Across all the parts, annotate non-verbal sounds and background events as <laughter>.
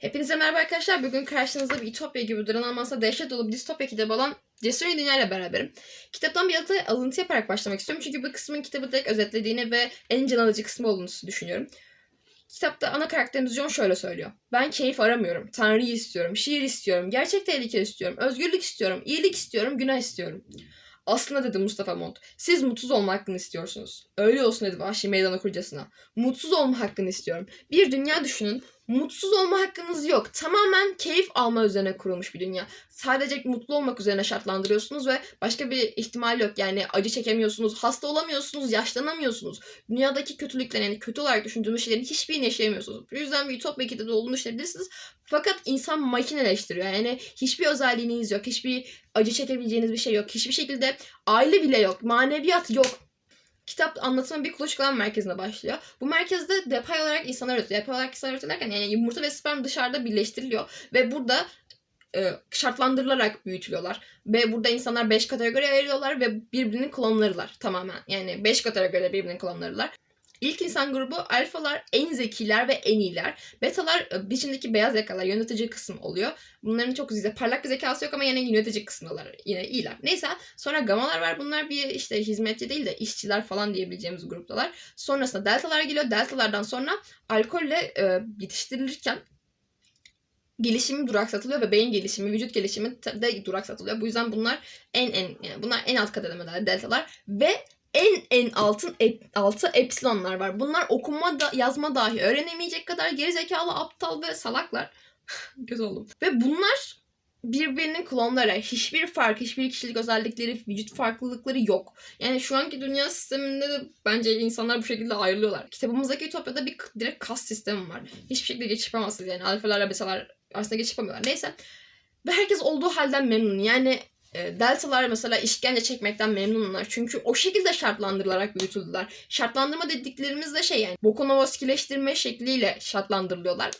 Hepinize merhaba arkadaşlar. Bugün karşınızda bir ütopya gibi duran aslında dehşet dolu bir distopya kitabı olan Cesur Dünya ile beraberim. Kitaptan bir alıntı, alıntı yaparak başlamak istiyorum. Çünkü bu kısmın kitabı direkt özetlediğini ve en can alıcı kısmı olduğunu düşünüyorum. Kitapta ana karakterimiz John şöyle söylüyor. Ben keyif aramıyorum. Tanrı'yı istiyorum. Şiir istiyorum. Gerçek tehlike istiyorum. Özgürlük istiyorum. iyilik istiyorum. Günah istiyorum. Aslında dedi Mustafa Mont. Siz mutsuz olma hakkını istiyorsunuz. Öyle olsun dedi vahşi meydan okurcasına. Mutsuz olma hakkını istiyorum. Bir dünya düşünün. Mutsuz olma hakkınız yok. Tamamen keyif alma üzerine kurulmuş bir dünya. Sadece mutlu olmak üzerine şartlandırıyorsunuz ve başka bir ihtimal yok. Yani acı çekemiyorsunuz, hasta olamıyorsunuz, yaşlanamıyorsunuz. Dünyadaki kötülükler yani kötü olarak düşündüğünüz şeylerin hiçbirini yaşayamıyorsunuz. Bu yüzden bir ütopya kitabı olduğunu düşünebilirsiniz. Fakat insan makineleştiriyor. Yani hiçbir özelliğiniz yok. Hiçbir acı çekebileceğiniz bir şey yok. Hiçbir şekilde aile bile yok. Maneviyat yok. Kitap anlatımı bir kuluçkalan merkezine başlıyor. Bu merkezde depay olarak insanlar üretiyor. Depay olarak insanlar üretiyor derken yani yumurta ve sperm dışarıda birleştiriliyor. Ve burada e, şartlandırılarak büyütülüyorlar. Ve burada insanlar 5 kategoriye ayrılıyorlar ve birbirinin klonlarılar tamamen. Yani 5 kategoride birbirinin klonlarılar. İlk insan grubu alfalar en zekiler ve en iyiler. Betalar e, biçimdeki beyaz yakalar yönetici kısım oluyor. Bunların çok güzel parlak bir zekası yok ama yine yönetici kısımdalar. Yine iyiler. Neyse sonra gamalar var. Bunlar bir işte hizmetçi değil de işçiler falan diyebileceğimiz gruptalar. Sonrasında deltalar geliyor. Deltalardan sonra alkolle e, yetiştirilirken gelişimi duraksatılıyor ve beyin gelişimi, vücut gelişimi de duraksatılıyor. Bu yüzden bunlar en en yani bunlar en alt kademeler deltalar ve en en altın ep, altı epsilonlar var. Bunlar okuma da yazma dahi öğrenemeyecek kadar gerizekalı, aptal ve salaklar. <laughs> Göz oldum. Ve bunlar birbirinin klonları. Hiçbir fark, hiçbir kişilik özellikleri, vücut farklılıkları yok. Yani şu anki dünya sisteminde de bence insanlar bu şekilde ayrılıyorlar. Kitabımızdaki Ütopya'da bir direkt kas sistemi var. Hiçbir şekilde geçiş yapamazsınız yani. Alfalarla besalar arasında geçiş yapamıyorlar. Neyse. Ve herkes olduğu halden memnun. Yani Deltalar mesela işkence çekmekten memnunlar. Çünkü o şekilde şartlandırılarak büyütüldüler. Şartlandırma dediklerimiz de şey yani Bokunovoskileştirme şekliyle şartlandırılıyorlar.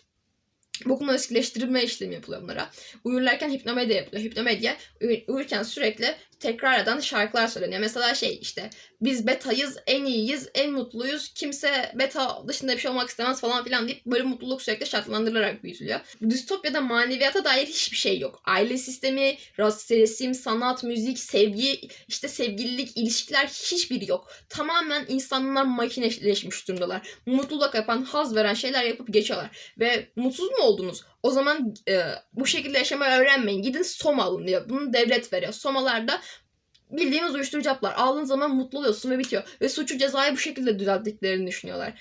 Bokunovoskileştirme işlemi yapılıyor bunlara. Uyurlarken hipnomedya yapılıyor. Hipnomedya uy- uyurken sürekli tekrar eden şarkılar söyleniyor. Mesela şey işte biz betayız, en iyiyiz, en mutluyuz. Kimse beta dışında bir şey olmak istemez falan filan deyip böyle mutluluk sürekli şartlandırılarak büyütülüyor. Distopya'da maneviyata dair hiçbir şey yok. Aile sistemi, resim, sanat, müzik, sevgi, işte sevgililik, ilişkiler hiçbiri yok. Tamamen insanlar makineleşmiş durumdalar. Mutluluk yapan, haz veren şeyler yapıp geçiyorlar. Ve mutsuz mu oldunuz? O zaman e, bu şekilde yaşamayı öğrenmeyin. Gidin soma alın diyor. Bunu devlet veriyor. Somalarda bildiğimiz uyuşturucu haplar. Aldığın zaman mutlu oluyorsun ve bitiyor. Ve suçu cezayı bu şekilde düzelttiklerini düşünüyorlar.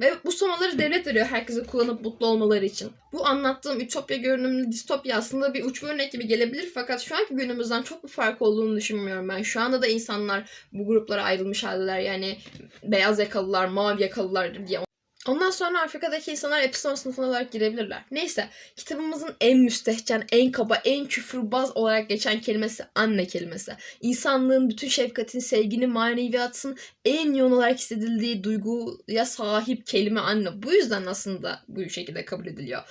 Ve bu somaları devlet veriyor herkese kullanıp mutlu olmaları için. Bu anlattığım ütopya görünümlü distopya aslında bir uç bir örnek gibi gelebilir fakat şu anki günümüzden çok bir fark olduğunu düşünmüyorum ben. Şu anda da insanlar bu gruplara ayrılmış haldeler. Yani beyaz yakalılar, mavi yakalılar diye Ondan sonra Afrika'daki insanlar epsilon sınıfına olarak girebilirler. Neyse kitabımızın en müstehcen, en kaba, en küfürbaz olarak geçen kelimesi anne kelimesi. İnsanlığın bütün şefkatin, sevginin, maneviyatın en yoğun olarak hissedildiği duyguya sahip kelime anne. Bu yüzden aslında bu şekilde kabul ediliyor.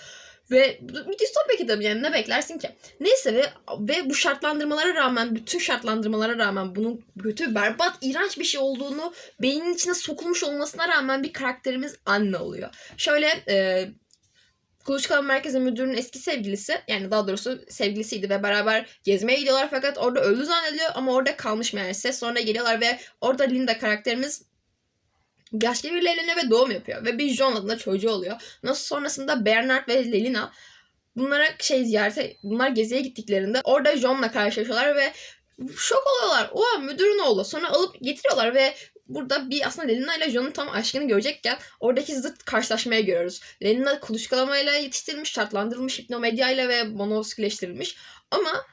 Ve distopya kitabı yani ne beklersin ki? Neyse ve, ve bu şartlandırmalara rağmen, bütün şartlandırmalara rağmen bunun kötü, berbat, iğrenç bir şey olduğunu beynin içine sokulmuş olmasına rağmen bir karakterimiz anne oluyor. Şöyle e, Kuluçkalı Merkezi Müdürü'nün eski sevgilisi yani daha doğrusu sevgilisiydi ve beraber gezmeye gidiyorlar fakat orada öldü zannediliyor ama orada kalmış meğerse. Sonra geliyorlar ve orada Linda karakterimiz yaşlı biriyle evleniyor ve doğum yapıyor. Ve bir John adında çocuğu oluyor. Nasıl sonrasında Bernard ve Lelina bunlara şey ziyarete bunlar geziye gittiklerinde orada John'la karşılaşıyorlar ve şok oluyorlar. Oha müdürün oğlu. Sonra alıp getiriyorlar ve burada bir aslında Lelina ile John'un tam aşkını görecekken oradaki zıt karşılaşmaya görüyoruz. Lelina kuluçkalamayla yetiştirilmiş, şartlandırılmış, hipnomedyayla ve monoskileştirilmiş. Ama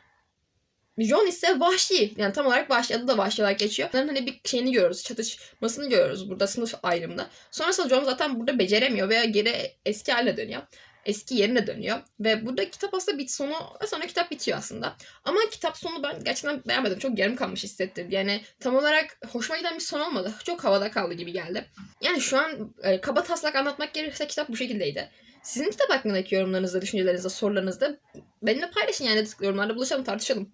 John ise vahşi. Yani tam olarak vahşi. Adı da vahşi olarak geçiyor. Bunların hani bir şeyini görüyoruz. Çatışmasını görüyoruz burada sınıf ayrımında. Sonrasında John zaten burada beceremiyor veya geri eski haline dönüyor. Eski yerine dönüyor. Ve burada kitap aslında bit sonu sonra kitap bitiyor aslında. Ama kitap sonu ben gerçekten beğenmedim. Çok yarım kalmış hissettirdi. Yani tam olarak hoşuma giden bir son olmadı. Çok havada kaldı gibi geldi. Yani şu an e, kaba taslak anlatmak gerekirse kitap bu şekildeydi. Sizin kitap hakkındaki yorumlarınızda, düşüncelerinizde, sorularınızda benimle paylaşın yani yorumlarda buluşalım, tartışalım.